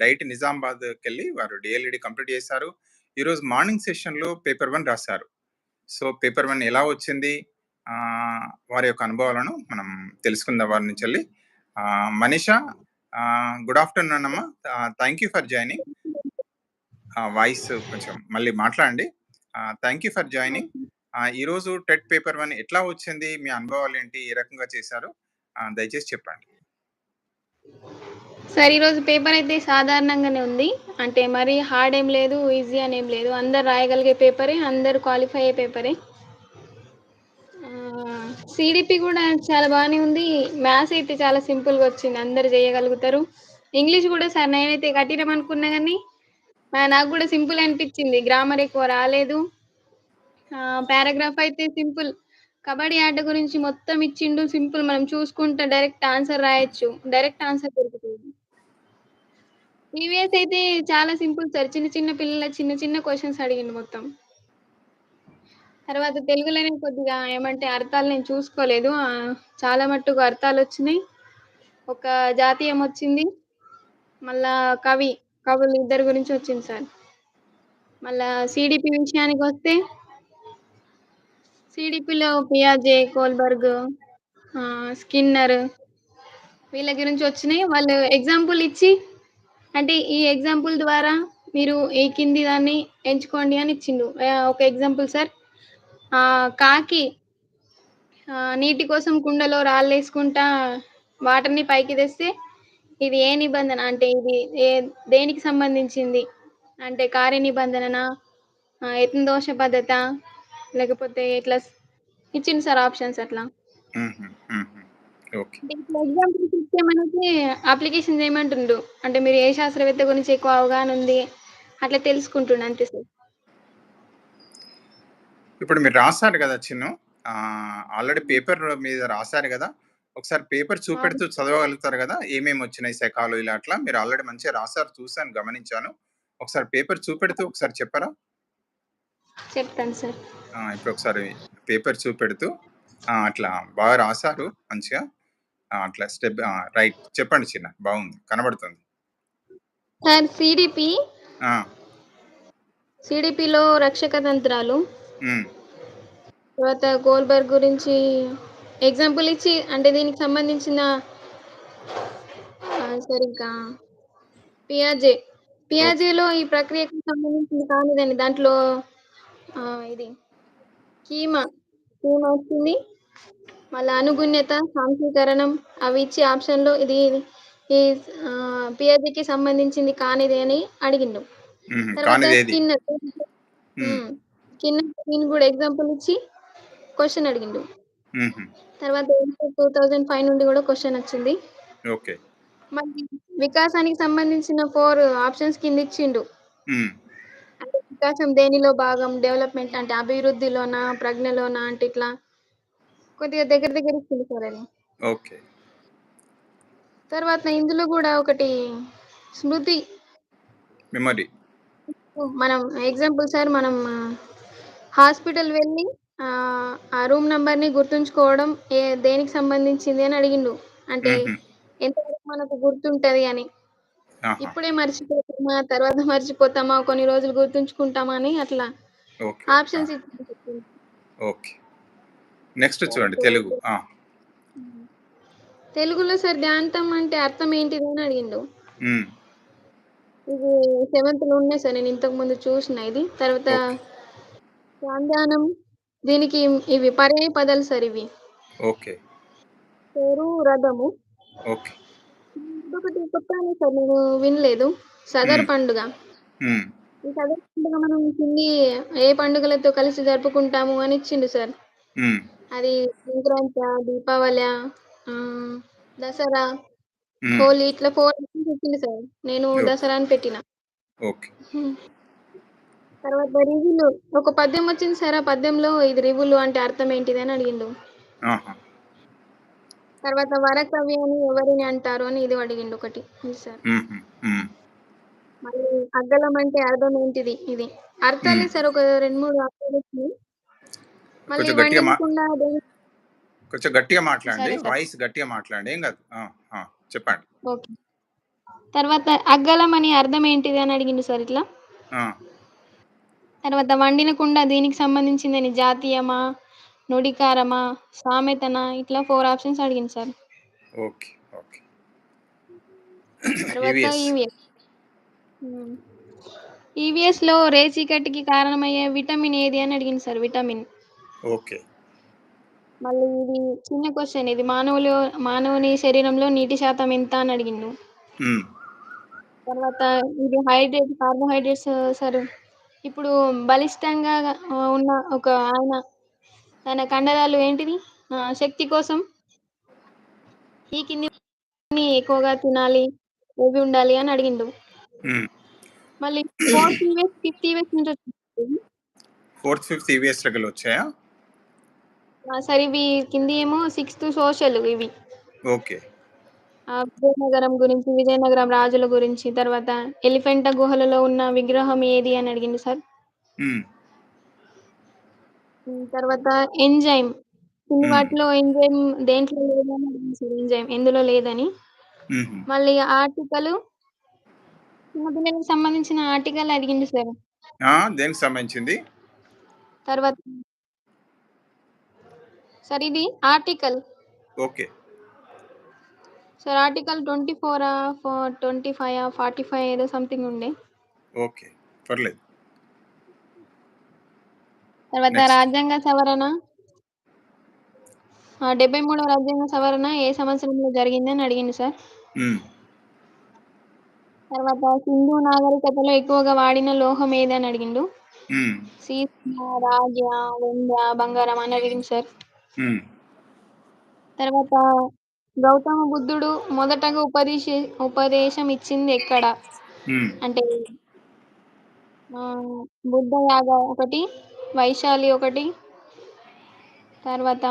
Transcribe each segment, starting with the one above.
Diet నిజామాబాద్‌కెళ్ళి వారు DLED complete చేశారు. ఈరోజు మార్నింగ్ సెషన్‌లో పేపర్ వన్ రాశారు సో, పేపర్ వన్ ఎలా వచ్చింది? వారి యొక్క అనుభవాలను మనం తెలుసుకుందాం వారి నుంచి వెళ్ళి మనీషా గుడ్ ఆఫ్టర్‌నూన్ అమ్మా. Thank you for joining. Voice కొంచెం మళ్ళీ మాట్లాడండి. Thank you for joining. ఈరోజు టెట్ పేపర్ వన్ ఎట్లా వచ్చింది? మీ అనుభవాలు ఏంటి ఏ రకంగా చేశారు? దయచేసి చెప్పండి. సార్ ఈరోజు పేపర్ అయితే సాధారణంగానే ఉంది. అంటే మరి హార్డ్ ఏం లేదు, ఈజీ అని ఏం లేదు. అందరూ రాయగలిగే పేపరే, అందరూ క్వాలిఫై అయ్యే పేపరే. సిడిపి కూడా చాలా బాగానే ఉంది. మ్యాథ్స్ అయితే చాలా సింపుల్‌గా వచ్చింది. అందరూ చేయగలుగుతారు. ఇంగ్లీష్ కూడా సార్ నేనైతే కఠినం అనుకున్నా కానీ నాకు కూడా సింపుల్ అనిపించింది గ్రామర్ ఎక్కువ రాలేదు. పారాగ్రాఫ్ అయితే సింపుల్. కబడ్డీ ఆట గురించి మొత్తం ఇచ్చిండు. సింపుల్ మనం చూసుకుంటే డైరెక్ట్ ఆన్సర్ రాయొచ్చు. డైరెక్ట్ ఆన్సర్ దొరుకుతుంది ఈవీఎస్ అయితే చాలా సింపుల్ సార్. చిన్న చిన్న పిల్లల చిన్న చిన్న క్వశ్చన్స్ అడిగిండు మొత్తం. తర్వాత తెలుగులోనే కొద్దిగా ఏమంటే అర్థాలు నేను చూసుకోలేదు. చాలా మట్టుకు అర్థాలు వచ్చినాయి ఒక జాతీయం వచ్చింది. మళ్ళా కవి, కవులు ఇద్దరి గురించి వచ్చింది సార్. మళ్ళా విషయానికి వస్తే సిడిపిలో పియాజే, కోల్బర్గ్, స్కిన్నర్ వీళ్ళ గురించి వచ్చినాయి. వాళ్ళు ఎగ్జాంపుల్ ఇచ్చి అంటే ఈ ఎగ్జాంపుల్ ద్వారా మీరు ఈ కింది దాన్ని ఎంచుకోండి అని ఇచ్చిండు. ఒక ఎగ్జాంపుల్ సార్. కాకి నీటి కోసం కుండలో రాళ్ళేసుకుంటా వాటర్‌ని పైకి తెస్తే ఇది ఏ నిబంధన? అంటే ఇది ఏ దేనికి సంబంధించింది? అంటే కార్య నిబంధననా? యత్న దోష పద్ధత లేకపోతే ఇట్లా ఇచ్చింది ఇచ్చిండు సార్ ఆప్షన్స్ అట్లా. ఎగ్జాంపుల్స్ ఇస్తే మనకి అప్లికేషన్ చేయమంటుండు. అంటే మీరు ఏ శాస్త్రవేత్త గురించి ఎక్కువ అవగాహన ఉంది. అట్లా తెలుసుకుంటుండు అంతే సార్. ఇప్పుడు మీరు రాసారు గదా! చిన్ను. ఆల్రెడీ పేపర్ మీద రాసారు గదా! ఒకసారి పేపర్ చూపెడుతూ. చదవగలుగుతారు గదా! ఏమేమి వచ్చినాయి సెకాలు ఇలా అట్లా మీరు ఆల్రెడీ మంచిగా రాసారు చూసాను, గమనించాను. ఒకసారి పేపర్ చూపెడుతూ ఒకసారి చెప్పరా? చెప్తాను సార్. ఇప్పుడు ఒకసారి పేపర్ చూపెడుతూ! అట్లా బాగా రాసారు మంచిగా. అట్లా స్టెప్! రైట్. చెప్పండి చిన్న. బాగుంది. కనబడుతుంది. Sir CDP! సీడీపీలో రక్షక తంత్రాలు. తర్వాత గోల్బర్గ్ గురించి ఎగ్జాంపుల్ ఇచ్చి అంటే దీనికి సంబంధించిన సరిగ్గా పియాజే. పియాజేలో ఈ ప్రక్రియకు సంబంధించింది కానిదండి. దాంట్లో ఇది కీమా, కీమా వచ్చింది. మళ్ళా అనుగుణ్యత, సాంఖ్యీకరణం అవి ఇచ్చి ఆప్షన్‌లో ఇది ఈ పియాజేకి సంబంధించింది కానిది అని అడిగిండు. తర్వాత కూడా ఎగ్జాంపుల్ ఇచ్చి క్వెషన్ అడిగిండు. తర్వాత ఇంటర్ 2005 నుండి కూడా క్వెషన్ వచ్చింది. ఓకే. మళ్ళీ వికాసానికి సంబంధించిన 4 ఆప్షన్స్ కింద ఇచ్చిండు. వికాసం దేనిలో భాగం? డెవలప్‌మెంట్ అంటే అభివృద్ధిలోనా? ప్రజ్ఞలోనా? అంటే ఇట్లా కొద్దిగా దగ్గర దగ్గర అది. ఓకే. తర్వాత ఇందులో గూడా ఒకటి స్మృతి మెమరీ. మనం ఎగ్జాంపుల్ సార్ మనం హాస్పిటల్ వెళ్ళి ఆ రూమ్ నంబర్‌ని గుర్తుంచుకోవడం ఏ దేనికి సంబంధించింది అని అడిగిండు. అంటే. ఎంతవరకు మనకు గుర్తుంటది అని. ఇప్పుడే మర్చిపోతామా? తర్వాత మర్చిపోతామా? కొన్ని రోజులు గుర్తుంచుకుంటామా? అని అట్లా! ఆప్షన్స్. ఓకే. నెక్స్ట్ చూడండి తెలుగు. తెలుగులో సార్ ధ్యాంతం అంటే అర్థం ఏంటిది అని అడిగిండు. ఇది సెవెంత్‌లో ఉన్నాయి సార్. నేను ఇంతకుముందు చూసిన ఇది. తర్వాత. సంధానం దీనికి ఇవి పర్యాయ పదాలు సార్ ఇవి. ఓకే. పేరు, రథము. ఓకే. కొత్తగానే సార్ నేను వినలేదు. సదర్. పండుగ. ఈ సదర్ పండుగ మనం హిందీ ఏ పండుగలతో కలిసి జరుపుకుంటాము అని ఇచ్చిండు సార్. అది సంక్రాంతా, దీపావళా, దసరా. హోలీ ఇట్లా 4 ఆప్షన్స్ ఇచ్చిండు సార్. నేను ఓకే. దసరా అని పెట్టిన. ఓకే. తర్వాత రివులు ఒక పద్యం వచ్చింది సార్. ఆ పద్యంలో ఇది రివులు అంటే అర్థం ఏంటిది అని అడిగిండు. ఆహా! తర్వాత వరకవి అని ఎవరిని అంటారు అని ఇది అడిగిండు ఒకటి. ఇది సార్. మళ్ళీ అగ్గలం అంటే అర్థం ఏంటిది ఇది. అర్థాలే. సార్ ఒక 2, 3 అర్థాలొచ్చినాయి. మళ్ళీ కొంచెం గట్టిగా కొంచెం గట్టిగా మాట్లాడండి. వాయిస్ గట్టిగా మాట్లాడండి. ఏం కాదు. చెప్పండి. తర్వాత అగ్గలం అని అర్థం ఏంటిది అని అడిగిండు సార్ ఇట్లా. తర్వాత వండిన కుండ దేనికి సంబంధించిందని జాతీయమా? నుడికారమా? సామెతనా? ఇట్లా 4 ఆప్షన్స్ అడిగిండు సార్. ఓకే. ఓకే. తర్వాత ఈవీఎస్. ఈవీఎస్. హ్మ్. ఈవీఎస్‌లో రేచీకటికి కారణమయ్యే విటమిన్ ఏది అని అడిగిండు సార్ విటమిన్. ఓకే. మళ్ళీ ఇది చిన్న క్వెషన్ ఇది మానవులు మానవుని శరీరంలో నీటి శాతం ఎంత అని అడిగిండు. తర్వాత ఇది హైడ్రేట్ కార్బోహైడ్రేట్స్ సార్ ఇప్పుడు బలిష్టంగా ఉన్న ఒక ఆయన తన కండరాలు ఏంటిది? శక్తి కోసం ఈ కిందివి ఎక్కువగా తినాలి. ఏవి ఉండాలి అని అడిగిండు. మళ్ళీ ఫోర్త్ ఈవీఎస్, ఫిఫ్త్ ఈవీఎస్ నుంచి. ఫోర్త్, ఫిఫ్త్ ఈవీఎస్‌లకెళ్ళొచ్చాయా? ఆ! సార్ ఇవి కిందియేమో సిక్స్త్ సోషల్ ఇవి. ఓకే. ఆ! విజయనగరం గురించి, విజయనగరం రాజుల గురించి, తర్వాత ఎలిఫెంటా గుహలలో ఉన్న విగ్రహం ఏది అని అడిగిండు సార్. తర్వాత ఎంజైమ్. కింది. వాటిలో ఎంజైమ్ దేంట్లో లేదని సార్ ఎంజైమ్ ఎందులో లేదని. మళ్ళీ ఆర్టికలు చిన్న పిల్లలకి సంబంధించిన ఆర్టికల్ అడిగిండు సార్. ఆ! దేనికి సంబంధించింది? తర్వాత సార్ ఇది ఆర్టికల్. ఓకే. సార్ ఆర్టికల్ 24ఆ? ఫో 25ఆ? 45 ఏదో సంథింగ్ ఉండే. ఓకే. పర్లేదు. తర్వాత. రాజ్యాంగ సవరణ ఆ! 73వ రాజ్యాంగ సవరణ ఏ సంవత్సరంలో జరిగిందని అడిగిండు సార్. తర్వాత సింధు నాగరికతలో ఎక్కువగా వాడిన లోహం ఏది అని అడిగిండు. సీసం, రాగి, వెండి, బంగారం అని అడిగిండు సార్. హ్మ్. తర్వాత గౌతమ బుద్ధుడు మొదటగా ఉపదేశి ఉపదేశం ఇచ్చింది ఎక్కడ? హ్మ్. అంటే ఆహ్, బుద్ధయాగ ఒకటి, వైశాలి ఒకటి, తర్వాత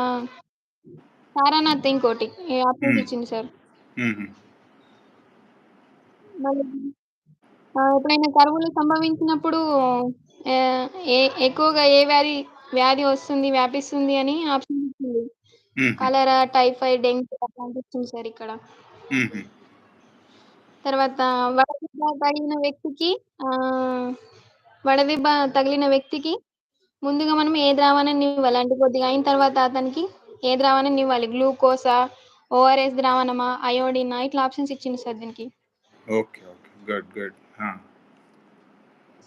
సారనాథ్ ఇంకోటి. ఈ ఆప్షన్స్ హ్మ్. ఇచ్చిండు సార్. హుహు. మళ్ళీ ఆహ్, ఎప్పుడైనా కరువులు సంభవించినప్పుడు ఆహ్, ఏ ఎక్కువగా ఏ వ్యాధి వ్యాధి వస్తుంది, వ్యాపిస్తుంది అని ఆప్షన్. కలరా, టైఫాయిడ్, డెంగ్యూ అట్లాంటివి సార్ ఇక్కడ. తర్వాత వడదెబ్బ తగిలిన వ్యక్తికి వడదెబ్బ తగిలిన వ్యక్తికి ముందుగా మనం ఏ ద్రావణాన్ని ఇవ్వాలి? అంటే కొద్దిగా అయిన తర్వాత అతనికి ఏ ద్రావణాన్ని ఇవ్వాలి? గ్లూకోసా? ఓఆర్ఎస్ ద్రావణమా? అయోడినా? ఇట్లా ఆప్షన్స్ ఇచ్చిండు సార్ దీనికి. ఓకే. ఓకే. గుడ్. గుడ్. ఆ!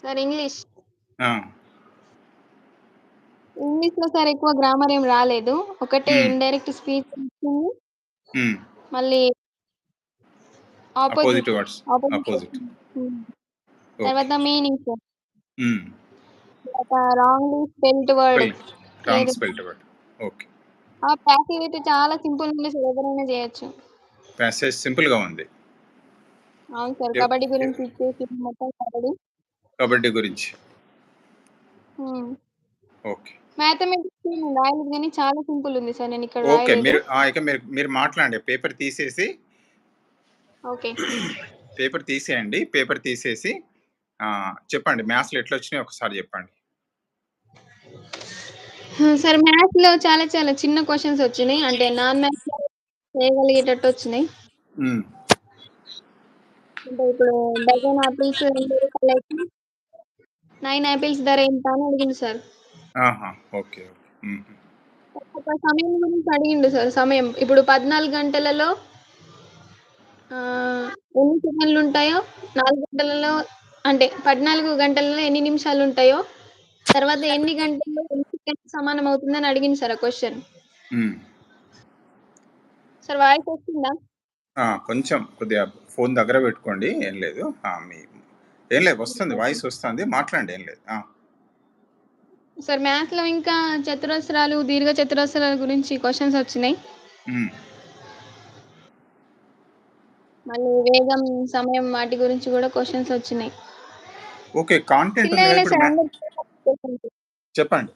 Sir English. ఆ! ఇంగ్లీష్‌లో సార్ ఎక్కువ గ్రామర్ ఏం రాలేదు. ఒకటే. ఇండైరెక్ట్ స్పీచ్ ఇచ్చింది. హ్మ్. మళ్ళీ opposite opposite. Words. Opposite. Okay. తర్వాత మీనింగ్ సార్. తర్వాత రాంగ్‌లీ స్పెల్డ్ వర్డ్. రాంగ్ ఏది? Spelled word. ఓకే. ఆ ప్యాసేజ్ అయితే చాలా సింపుల్ ఉంది సార్. ఎవరైనా చేయొచ్చు. ప్యాసేజ్ సింపుల్‌గా ఉంది. అవును సార్. కబడ్డీ గురించి ఇచ్చేసి మొత్తం కబడ్డీ. కబడ్డీ గురించి. ఓకే. మ్యాథమెటిక్స్ నేను రాయలేదు గానీ చాలా సింపుల్ ఉంది సార్. నేను ఇక్కడ ఓకే. రాయలేదు. మీరు ఆ! ఇక మీరు మీరు మాట్లాడండి. పేపర్ తీసేసి ఓకే. పేపర్ తీసేయండి. పేపర్ తీసేసి ఆహ్, చెప్పండి. మ్యాథ్స్‌లో ఎట్లొచ్చినాయో ఒకసారి చెప్పండి. సార్ మ్యాథ్స్‌లో చాలా చాలా చిన్న క్వెషన్స్ వచ్చినాయి. అంటే నాన్ మ్యాథ్స్‌లో చేయగలిగేటట్టు వచ్చినాయి. అంటే ఇప్పుడు డజన్ ఆపిల్స్ రూ. 2 అయితే 9 ఆపిల్స్ ధర ఎంత అని అడిగిండు సార్. ఆహా! ఓకే. హుహు. సమయం గురించి అడిగిండు సార్. సమయం. ఇప్పుడు 14 గంటలలో ఆహ్, ఎన్ని సెకన్లుంటాయో 4 గంటలలో అంటే 14 గంటలలో ఎన్ని నిమిషాలుంటాయో, తర్వాత ఎన్ని గంటల్లో ఎన్ని సెకండ్లు సమానం అవుతుందని అడిగిండు సార్ ఆ క్వెషన్. హ్మ్. సార్ వాయిస్ వస్తుందా? ఆ! కొంచెం కొద్దిగా ఫోన్ దగ్గర పెట్టుకోండి. ఏం లేదు. ఆ! మీ ఏం లేదు వస్తుంది. వాయిస్ వస్తుంది. మాట్లాడండి. ఏం లేదు. ఆ! సార్ మ్యాథ్స్‌లో ఇంకా చతురస్రాలు, దీర్ఘ చతురస్రాల గురించి క్వెషన్స్ వచ్చినాయి. మళ్ళీ వేగం, సమయం వాటి గురించి కూడా క్వెషన్స్ వచ్చినాయి. ఓకే. కాంటెంట్. చెప్పండి.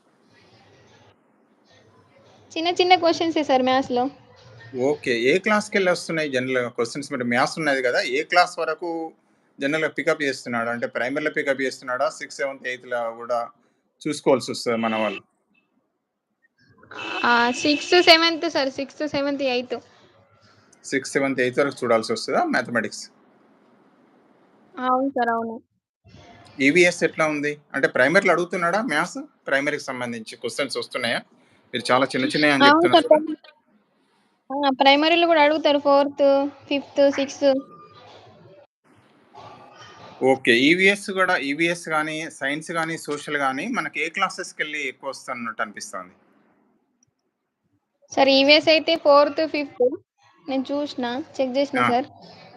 చిన్న చిన్న క్వెషన్సే సార్ మ్యాథ్స్‌లో. ఓకే. ఏ క్లాస్‌కెళ్ళి వస్తున్నాయి జనరల్‌గా క్వెషన్స్ మరి మ్యాథ్స్ ఉన్నది కదా! ఏ క్లాస్ వరకు జనరల్‌గా పికప్ చేస్తున్నాడు? అంటే ప్రైమరీలో పికప్ చేస్తున్నాడా? సిక్స్త్, సెవెంత్, ఎయిత్‌లో కూడా చూసుకోవాల్సొస్తదా మన వాళ్ళు? Sixth, seventh sir. Sixth, seventh, eighth. Sixth, seventh, eighth వరకు చూడాల్సొస్తదా మ్యాథమెటిక్స్? అవును సార్. అవును. ఈవీఎస్ ఎట్లా ఉంది? అంటే ప్రైమరీలో అడుగుతున్నాడా మ్యాథ్స్? ప్రైమరీకి సంబంధించి క్వెషన్స్ వస్తున్నాయా? మీరు చాలా చిన్న అని చెప్తున్నారు! ఆ! ప్రైమరీలో గూడా అడుగుతారు. Fourth, fifth, sixth. Okay. EVS గూడా ఈవీఎస్ గాని, సైన్స్ గాని, సోషల్ గాని మనకి ఏ క్లాసెస్‌కెళ్ళి ఎక్కువ వస్తున్నట్టు అనిపిస్తుంది? సార్ ఈవీఎస్ అయితే ఫోర్త్, ఫిఫ్త్ నేను చూషిన. చెక్ ఆ! సార్.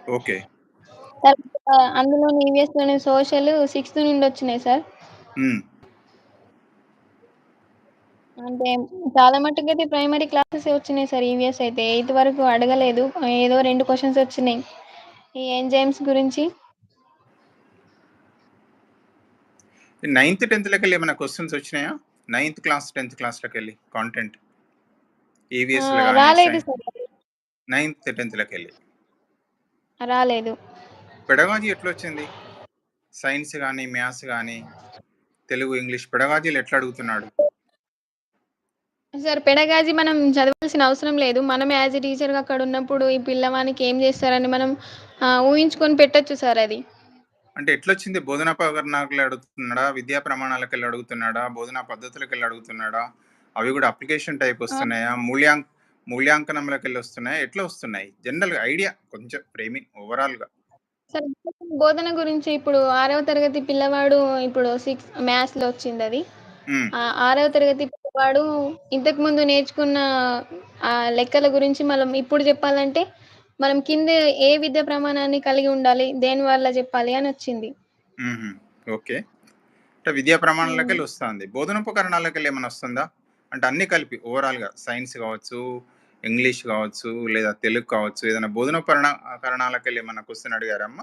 ఓకే. తర్వాత అందులోని ఈవీఎస్‌లోనే సోషల్ సిక్స్త్ నుండొచ్చినాయి సార్. హ్మ్. అంటే చాలా మట్టుకైతే ప్రైమరీ క్లాసెసే వచ్చినాయి సార్ ఈవీఎస్ అయితే. ఎయిత్ వరకు అడగలేదు. ఏదో 2 క్వెషన్స్ వచ్చినాయి. ఈ ఎంజైమ్స్ గురించి. నైన్త్, 10థ్‌లకెళ్ళి ఏమైనా క్వెషన్స్ వచ్చినాయా? నైన్త్ క్లాస్, 10థ్ క్లాస్‌లకెళ్ళి కాంటెంట్. ఆ! ఈవీఎస్‌లో గాని, రాలేదు. నైన్త్, 10థ్‌లకెళ్ళి. రాలేదు. పెడగాజీ ఎట్లొచ్చింది? సైన్స్ గాని, మ్యాథ్స్ గాని, తెలుగు, ఇంగ్లీష్ పెడగాజీలు ఎట్లా అడుగుతున్నాడు? సార్ పెడగాజీ మనం చదవాల్సిన అవసరం లేదు. మనమే యాస్ ఎ టీచర్‌గా అక్కడున్నప్పుడు ఈ పిల్లవానికి ఏం జేస్తారని మనం ఊహించుకొని పెట్టొచ్చు సార్ అది. అంటే ఎట్లొచ్చింది? బోధనా ఉపకరణాలకెళ్ళి అడుగుతున్నాడా? విద్యా ప్రమాణాలకెళ్ళి అడుగుతున్నాడా? బోధనా పద్ధతులకెళ్ళి అడుగుతున్నాడా? అవి గూడా అప్లికేషన్ టైప్ ఆ! వస్తున్నాయా? మూల్యాం మూల్యాంకనంలకెళ్ళి వస్తున్నాయా? ఎట్లా వస్తున్నాయి? జనరల్‌గా ఐడియా కొంచెం ఫ్రేమింగ్ ఓవరాల్‌గా. సార్ బోధన గురించి ఇప్పుడు 6వ తరగతి పిల్లవాడు ఇప్పుడు సిక్స్ మ్యాథ్స్‌లో వచ్చిందది. హ్మ్. ఆహ్, 6వ తరగతి పిల్లవాడు ఇంతకుముందు నేర్చుకున్న ఆహ్, లెక్కల గురించి మనం ఇప్పుడు జెప్పాలంటే, మనం కింద ఏ విద్యా ప్రమాణాన్ని కలిగి ఉండాలి? దేని వల్ల జెప్పాలి అనొచ్చింది. హుహు. ఓకే. అంటే విద్యా హ్మ్. ప్రమాణాలకెళ్ళి వస్తాంది. బోధనోపకరణాలకెళ్ళి ఏమన్నా వస్తుందా? అంటే అన్నీ కలిపి ఓవరాల్‌గా సైన్స్ గావచ్చు, ఇంగ్లీష్ గావచ్చు, లేదా తెలుగు కావచ్చు, ఏదైనా బోధనోపరణ కరణాలకెళ్ళి ఏమన్నా క్వెషన్ అడిగారా అమ్మ?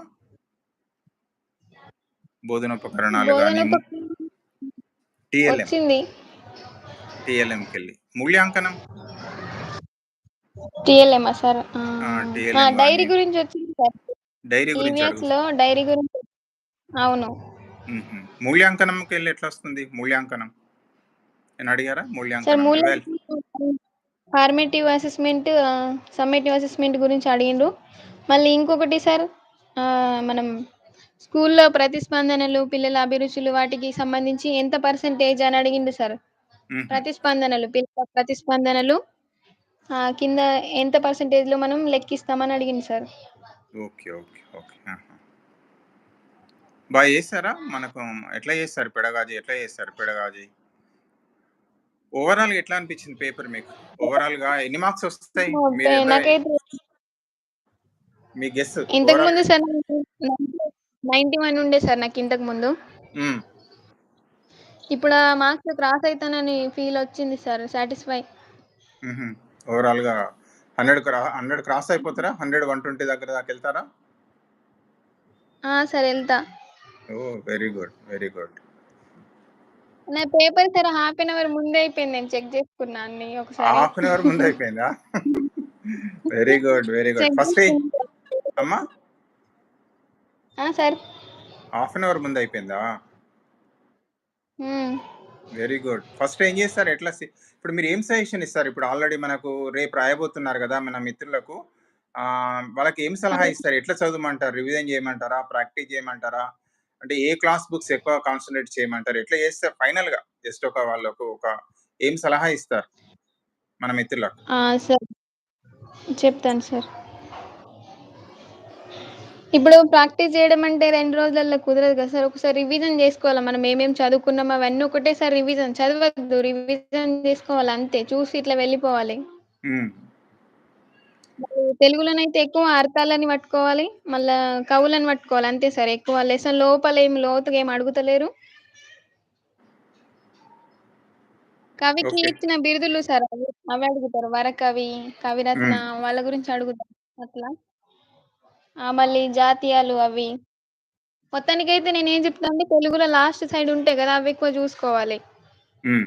బోధనోపకరణాలు బోధనోపకరణం టీఎల్ఎం. వచ్చింది. టీఎల్ఎంకెళ్ళి. మూల్యాంకనం? టీఎల్ఎమా సార్? టీఎల్ఎం డైరీ గురించి వచ్చింది సార్. డైరీ గురించి ఈవీఎస్‌లో డైరీ గురించి అవును. హుహు. మూల్యాంకనంకెళ్ళి ఎట్లొస్తుంది? మూల్యాంకనం. ఏమైనా అడిగారా? మూల్యాంకనం. ఫార్మేటివ్ అసెస్మెంట్ సమ్మేటివ్ అసెస్మెంట్ గురించి అడిగిండ్రు. మళ్ళీ ఇంకొకటి సార్ మనం స్కూల్‌లో ప్రతిస్పందనలు, పిల్లల అభిరుచులు వాటికి సంబంధించి ఎంత పర్సెంటేజ్ అని అడిగిండు సార్. ప్రతిస్పందనలు, పిల్లల ప్రతిస్పందనలు కింద ఎంత పర్సెంటేజ్‌లో మనం లెక్కిస్తామని అడిగిండు సార్. ఓకే. ఓకే. ఓకే. ఆహా! బా చేసారా? మనకు ఎట్లా చేస్తారు పెడగాజీ? ఎట్లా చేస్తారు పెడగాజీ? ఓవరాల్‌గా ఎట్లా అనిపించింది పేపర్ మీకు? ఓవరాల్‌గా ఎన్ని మార్క్స్ వస్తాయి? ఓకే. మీరెంత నాకైతే మీ గెస్ ఇంతకుముందు ఓవరాల్‌గా? సార్ నాకు 91 ఉండే సార్ నాకు ఇంతకుముందు. హ్మ్. ఇప్పుడు ఆ మార్క్స్ క్రాస్ అయితానని ఫీల్ వచ్చింది సార్. సాటిస్ఫై. ఓవరాల్‌గా 100 క్రా 100 క్రాస్ అయిపోతారా? 100, 120 దగ్గర దాకా ఎళ్తారా? ఆ! సార్ ఎళ్తా. ఓహ్! Very good. Very good. నా paper sir half an hour ముందే అయిపోయింది. నేను చెక్ చేసుకున్నా అన్నీ ఒకసారి. హాఫ్ అన్ అవర్ ముందు అయిపోయిందా? Very good. Very good. First. అమ్మా? ఆ! సార్. హాఫ్ అన్ అవర్ ముందు అయిపోయిందా? Very good. ఫస్ట్ ఏం చేస్తారు? ఎట్లా ఇప్పుడు మీరు ఏం సజెషన్ ఇస్తారు? ఇప్పుడు ఆల్రెడీ మనకు రేపు రాయబోతున్నారు గదా! మన మిత్రులకు. వాళ్ళకి ఏం సలహా. ఇస్తారు? ఎట్లా చదవమంటారు? రివిజన్ చేయమంటారా? ప్రాక్టీస్ చేయమంటారా? అంటే ఏ క్లాస్ బుక్స్ ఎక్కువ కాన్సంట్రేట్ చేయమంటారు? ఎట్లా చేస్తే ఫైనల్‌గా జస్ట్ ఒక వాళ్ళకు ఒక ఏం సలహా ఇస్తారు? మన మిత్రులకు? చెప్తాను సార్. ఇప్పుడు ప్రాక్టీస్ చేయడం అంటే 2 రోజులల్లో కుదరదు కదా సార్. ఒకసారి రివిజన్ చేసుకోవాలా. మనం ఏమేమి చదువుకున్నామో అవన్నీ ఒకటేసారి రివిజన్ చదవద్దు. రివిజన్ చేసుకోవాలి అంతే. చూసి ఇట్లా వెళ్ళిపోవాలి. తెలుగులోనైతే ఎక్కువ అర్థాలని పట్టుకోవాలి. మళ్ళా కవులను పట్టుకోవాలి. అంతే సార్. ఎక్కువ లెసన్ లోపల ఏమి లోతుగా ఏమి అడుగుతలేరు. కవికి. ఇచ్చిన బిరుదులు సార్ అవి. అడుగుతారు. వరకవి, కవిరత్న. వాళ్ళ గురించి అడుగుతారు. అట్లా. ఆ! మళ్ళీ జాతీయాలు అవి. మొత్తానికైతే నేనేం చెప్తా అంటే తెలుగులో లాస్ట్ సైడ్ ఉంటాయి కదా! అవి ఎక్కువ చూసుకోవాలి. హ్మ్.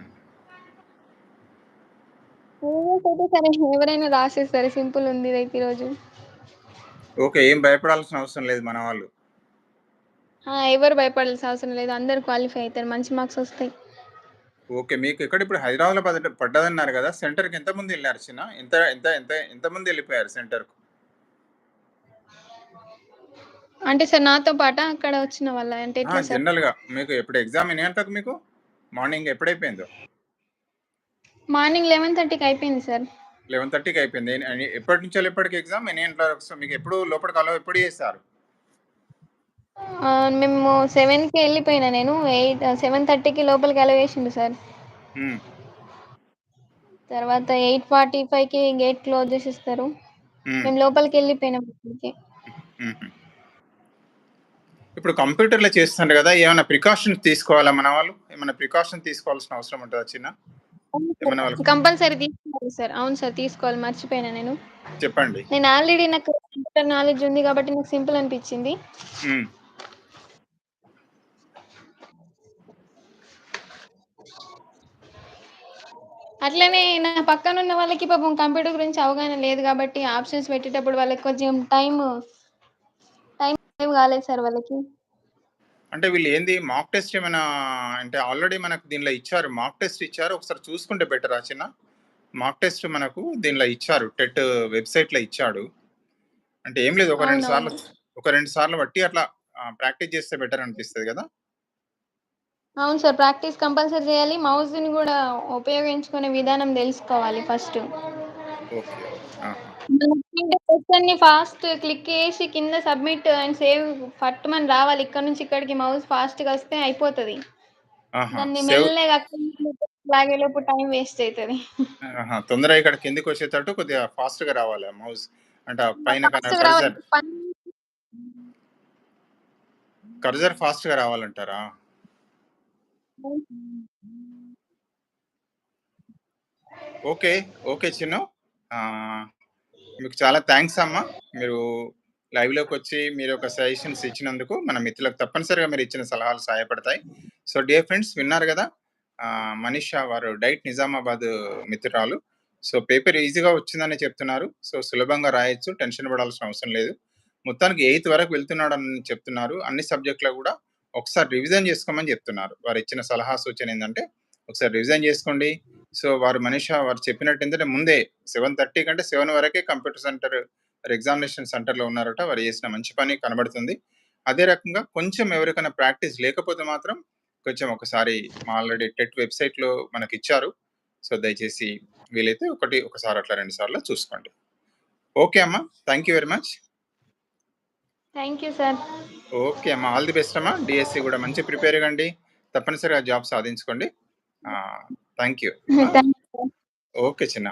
అయితే సరే ఎవరైనా రాసేస్తారు. సింపుల్ ఉంది ఇదైతే ఈరోజు. ఓకే. ఏం భయపడాల్సిన అవసరం లేదు మన వాళ్ళు. ఆ! ఎవరు భయపడాల్సిన అవసరం లేదు. అందరూ క్వాలిఫై అయితారు. మంచి మార్క్స్ వస్తాయి. ఓకే. మీకు ఎక్కడ ఇప్పుడు హైదరాబాద్‌లో పడట పడ్డదన్నారు గదా! సెంటర్‌కి ఎంతమంది ఎళ్ళారు చిన్న? ఎంత ఎంత ఎంత ఎళ్ళిపోయారు సెంటర్‌కు? అంటే సార్ నాతో పాటా? అక్కడ వచ్చిన వాళ్ళా? అంటే! ఎట్లా సార్? జనరల్‌గా మీకు ఎప్పుడు ఎగ్జామ్ ఎన్ని గంటలకు మీకు? మార్నింగ్ ఎప్పుడైపోయిందో? మార్నింగ్ 11:30కి అయిపోయింది సార్. 11:30కి అయిపోయింది. ఎన్ ఎని ఎప్పటి నుంచెల్లి ఎప్పటికి ఎగ్జామ్? ఎన్ని గంటల వరకు సో మీకు ఎప్పుడు లోపలికి అలౌ ఎప్పుడు? ఆహ్, మేము 7కి ఎళ్ళిపోయినా నేను. ఎయిట్ 7:30కి లోపలికి అలౌ చేసిండు సార్. తర్వాత 8:45కి గేట్ క్లోజ్ చేసేస్తారు. మేము లోపలికి. హుహు. ఇప్పుడు కంప్యూటర్‌లో చేస్తున్నారు గదా! ఏమైనా ప్రికాషన్స్ తీసుకోవాలా మన వాళ్ళు? ఏమైనా ప్రికాషన్ తీసుకోవాల్సిన అవసరం ఉంటదా చిన్న? సార్. కంపల్సరీ తీసుకోవాలి సార్. అవును సార్. తీసుకోవాలి. మర్చిపోయినా నేను. చెప్పండి. నేను ఆల్రెడీ నాకు కంప్యూటర్ నాలెడ్జ్ ఉంది కాబట్టి నాకు సింపుల్ అనిపిచ్చింది. హ్మ్. అట్లనే నా పక్కనున్న వాళ్ళకి పాపం కంప్యూటర్ గురించి అవగాహన లేదు గాబట్టి ఆప్షన్స్ పెట్టేటప్పుడు వాళ్ళకి కొంచెం టైము టైం సేవ్ కాలేదు సార్ వాళ్ళకి. అంటే వీళ్ళు ఏంది మాక్ టెస్ట్ ఏమైనా అంటే ఆల్రెడీ మనకు దీనిలో ఇచ్చారు. మాక్ టెస్ట్ ఇచ్చారు. ఒకసారి చూసుకుంటే బెటరా చిన్న? మాక్ టెస్ట్ మనకు దీనిలో ఇచ్చారు. టెట్ వెబ్‌సైట్‌లో ఇచ్చాడు. అంటే ఏం లేదు. ఒక 2 సార్లు. ఒక 2 సార్లు బట్టి అట్లా ప్రాక్టీస్ చేస్తే బెటర్ అనిపిస్తది గదా! అవును సార్. ప్రాక్టీస్ కంపల్సరీ చేయాలి. మౌస్‌ని గూడా ఉపయోగించుకునే విధానం తెలుసుకోవాలి ఫస్ట్. ఓకే. క్వెషన్‌ని ఫాస్ట్ క్లిక్ చేసి కింద సబ్మిట్ అండ్ సేవ్ ఫట్టుమని రావాలి. ఇక్కడి నుంచి ఇక్కడికి మౌస్ ఫాస్ట్‌గా వస్తే అయిపోతది. దాన్ని మెల్లగా లాగేలోపు టైం వేస్ట్ అయితది. ఆహా! తొందరగా ఇక్కడ కిందకొచ్చేటట్టు కొద్దిగా ఫాస్ట్‌గా రావాలి ఆ మౌస్. అంటే పైన రావాలి. పని కర్సర్ ఫాస్ట్‌గా రావాలంటారా? ఓకే. ఓకే చిన్ను. మీకు చాలా థ్యాంక్స్ అమ్మా. మీరు లైవ్‌లోకొచ్చి మీరు ఒక సజెషన్స్ ఇచ్చినందుకు మన మిత్రులకు తప్పనిసరిగా మీరు ఇచ్చిన సలహాలు సహాయపడతాయి. సో డియర్ ఫ్రెండ్స్ విన్నారు కదా మనీషా వారు డైట్ నిజామాబాద్ మిత్రురాలు. సో పేపర్ ఈజీగా వచ్చిందని చెప్తున్నారు. సో సులభంగా రాయొచ్చు. టెన్షన్ పడాల్సిన అవసరం లేదు. మొత్తానికి ఎయిత్ వరకు వెళ్తున్నాడని చెప్తున్నారు. అన్ని సబ్జెక్ట్‌లో కూడా ఒకసారి రివిజన్ చేసుకోమని చెప్తున్నారు. వారు ఇచ్చిన సలహా సూచన ఏంటంటే ఒకసారి రివిజన్ చేసుకోండి. సో వారు మనీషా వారు చెప్పినట్టు ఏంటంటే ముందే 7:30 కంటే 7 వరకే కంప్యూటర్ సెంటర్ ఎగ్జామినేషన్ సెంటర్‌లో ఉన్నారట. వారు చేసిన మంచి పని కనబడుతుంది. అదే రకంగా కొంచెం ఎవరికైనా ప్రాక్టీస్ లేకపోతే మాత్రం కొంచెం ఒకసారి మా ఆల్రెడీ టెట్ వెబ్‌సైట్‌లో మనకిచ్చారు. సో దయచేసి వీలైతే ఒకటి ఒకసారి అట్లా 2 సార్లు చూసుకోండి. ఓకే అమ్మా. Thank you very much. Thank you sir. Okay అమ్మా. ఆల్ ది బెస్ట్ అమ్మా. డీఎస్సీ గూడా మంచి ప్రిపేర్ కండి. తప్పనిసరిగా జాబ్ సాధించుకోండి. Ah, thank you. ఆ! Thank you sir. ఓకే చిన్న.